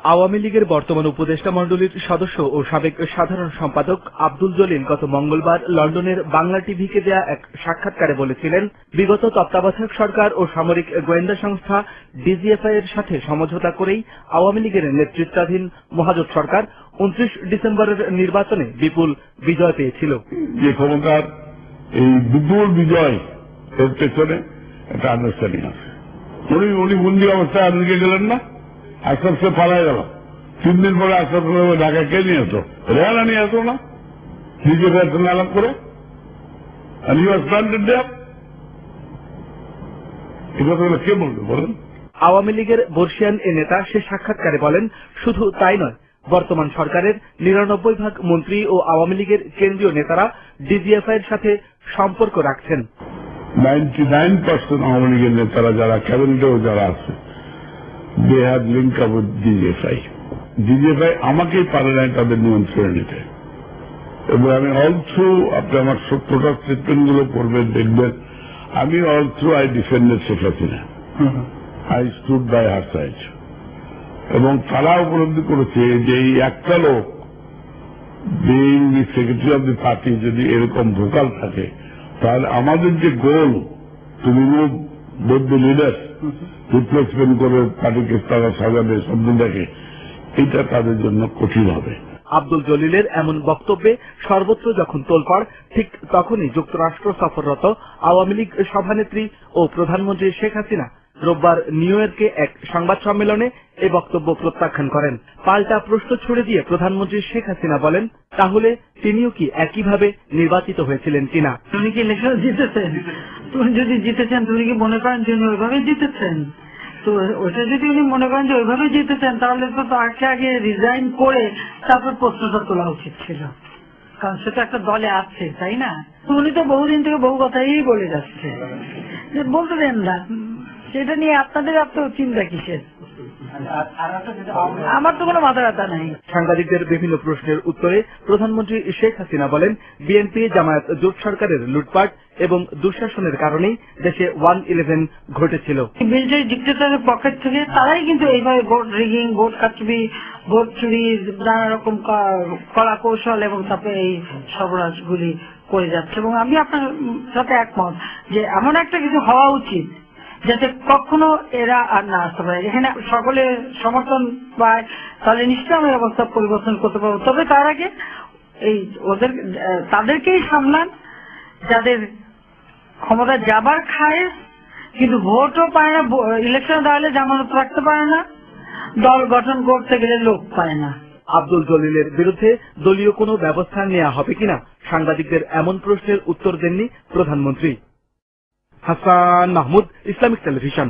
আওয়ামী লীগের বর্তমান উপদেষ্টা মণ্ডলীর সদস্য ও সাবেক সাধারণ সম্পাদক আব্দুল জলিল গত মঙ্গলবার লন্ডনের বাংলা টিভিকে দেয়া এক সাক্ষাৎকারে বলেছিলেন, বিগত তত্ত্বাবধায়ক সরকার ও সামরিক গোয়েন্দা সংস্থা ডিজিএফআই এর সাথে সমঝোতা করেই আওয়ামী লীগের নেতৃত্বাধীন মহাজোট সরকার উনত্রিশ ডিসেম্বরের নির্বাচনে বিপুল বিজয় পেয়েছিল। যে ক্ষমতার এই বিপুল বিজয় এর পেছনে একটা আন্ডারস্ট্যান্ডিং আছে। উনি উনি বন্দি অবস্থায় আমেরিকা গেলেন না? আস্তে আস্তে পালাই গেল। তিন দিন পরে আস্তে ঢাকায় কে নিয়ে আসো রেহানা নিয়ে আসো না? নিজে ফেরত আলাপ করে? আর ইউ স্ট্যান্ডার্ড দেব এই কথাগুলো কে বলবে বলেন? আওয়ামী লীগের বর্ষিয়ান এ নেতা সে সাক্ষাৎকারে বলেন শুধু তাই নয় বর্তমান সরকারের নিরানব্বই ভাগ মন্ত্রী ও আওয়ামী লীগের কেন্দ্রীয় নেতারা ডিজিএফআই এর সাথে সম্পর্ক রাখছেন। নাইনটি নাইন পার্সেন্ট আওয়ামী লীগের নেতারা যারা ক্যাবিনেটেও যারা আছে। They have link up with DGFI DGFI আমাকেই পারে নাই তাদের নিয়ন্ত্রণে নিতে এবং আমি অল থ্রু আপনি আমার সত্যটা স্টেটমেন্টগুলো পড়বেন দেখবেন আমি all through I defended Sheikh Hasina I stood by her side এবং তারা উপলব্ধি করেছে যে এই একটা লোক being the secretary of the party যদি এরকম ভোকাল থাকে তাহলে আমাদের যে গোল টু রিমুভ বোধ দ্য লিডার রিপ্লেসমেন্ট করে পার্টিকে তারা সাজাবে দেখে এটা তাদের জন্য কঠিন হবে। আব্দুল জলিলের এমন বক্তব্যে সর্বত্র যখন তোলপাড়, ঠিক তখনই যুক্তরাষ্ট্র সফররত আওয়ামী লীগ সভানেত্রী ও প্রধানমন্ত্রী শেখ হাসিনা রোববার নিউ ইয়র্কে এক সংবাদ সম্মেলনে এ বক্তব্য প্রত্যাখ্যান করেন। পাল্টা প্রশ্ন ছুড়ে দিয়ে প্রধানমন্ত্রী শেখ হাসিনা বলেন, তাহলে তিনিও কি একইভাবে নির্বাচিত হয়েছিলেন কিনা? কি জিতেছেন? যদি জিতেছেন কি মনে করেন ওইভাবে জিতেছেন? তো ওটা যদি উনি মনে করেন যে ওইভাবে জিতেছেন, তাহলে তো আগে রিজাইন করে তারপর প্রশ্নটা তোলা উচিত ছিল। কারণ সেটা একটা দলে আছে, তাই না? উনি তো বহুদিন থেকে বহু কথাই বলে যাচ্ছে। বলতে দেন না। সেটা নিয়ে আপনাদের এত চিন্তা কিসের? আমার তো কোনো মাথা ব্যথা নাই। সাংবাদিকদের বিভিন্ন প্রশ্নের উত্তরে প্রধানমন্ত্রী শেখ হাসিনা বলেন বিএনপি জামায়াত জোট সরকারের লুটপাট এবং দুঃশাসনের কারণেই দেশে ওয়ান ইলেভেন ঘটেছিল। মিলিটারি ডিক্টেটরের পকেট থেকে তারাই কিন্তু এইভাবে ভোট রিগিং ভোট কাটবি ভোট চুরি নানা রকম কলা কৌশল এবং তারপরে এই সর্বরাজগুলি করে যাচ্ছে। এবং আমি আপনার সাথে একমত যে এমন একটা কিছু হওয়া উচিত যাতে কখনো এরা আর না আসতে পারে। এখানে সকলে সমর্থন পায়, তাহলে নিশ্চয়ই আমরা অবস্থা পরিবর্তন করতে পারব। তবে তার আগে এই ওদের, তাদেরকেই সামলান, যাদের ক্ষমতা যাবার খায়, কিন্তু ভোটও পায় না ইলেকশন দাঁড়ালে জামানত রাখতে পারে না, দল গঠন করতে গেলে লোক পায় না। আব্দুল জলিলের বিরুদ্ধে দলীয় কোনো ব্যবস্থা নেওয়া হবে কিনা? সাংবাদিকদের এমন প্রশ্নের উত্তর দেননি প্রধানমন্ত্রী। Hasan Mahmud Islamic television